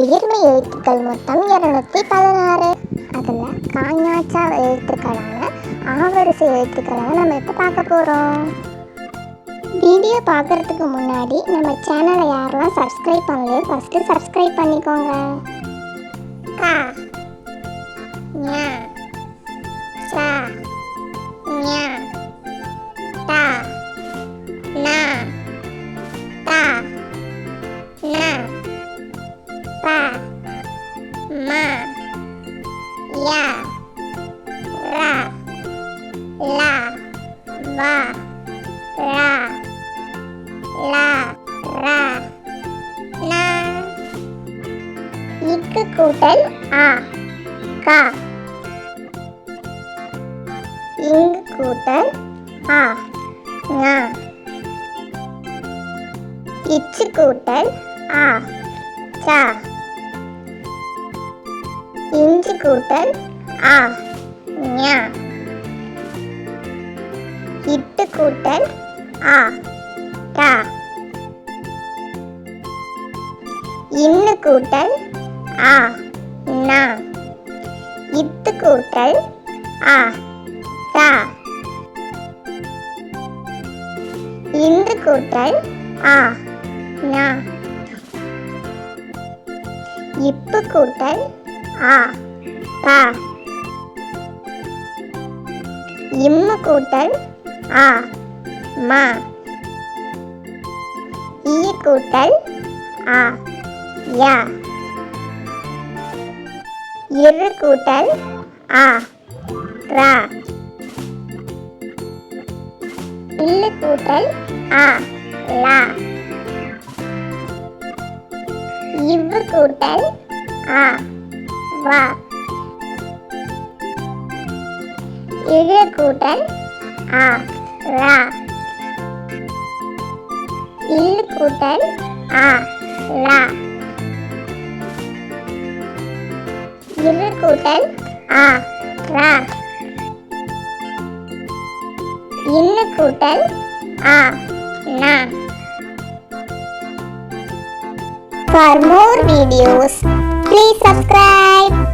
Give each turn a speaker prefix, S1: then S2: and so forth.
S1: உயிர்மை எழுத்துக்கள் மொத்தம் இருநூத்தி பதினாறு. அதில் காஞ்ஞாச்சா எழுத்துக்களான ஆவரிசை எழுத்துக்களை நம்ம இப்போ பார்க்க போகிறோம் வீடியோ பார்க்குறதுக்கு முன்னாடி நம்ம சேனலை யாரெல்லாம் சப்ஸ்கிரைப் பண்ணலையோ ஃபஸ்ட்டு சப்ஸ்கிரைப் பண்ணிக்கோங்க. நா பா மா யா ரா லா வா ரா லா ரா நா இக்கு கூட்டல் ஆ கா இங்கு கூட்டல் ஆ ஞா இச்சு கூட்டல் ஆ இஞ்சி கூட்டல் ஆ. ஞா. இட்டு கூட்டல் ஆ. டா. இன்னு கூட்டல் ஆ. நா. இத்து கூட்டல் ஆ. தா. இந்து கூட்டல் ஆ. நா. இப்பு கூட்டல் ஆ பா. இம்மு கூட்டல் ஆ மா. ஈ கூட்டல் ஆ யா. இரு கூட்டல் ஆ ரா. இல்லு கூட்டல் ஆ லா. இவ்வு கூட்டல் ஆ வா. இழு கூட்டல் ஆ ரா. இல்லு கூட்டல் ஆ ரா. இரு கூட்டல் ஆ ரா. இன்னு கூட்டல் ஆ நா. For more videos, please subscribe.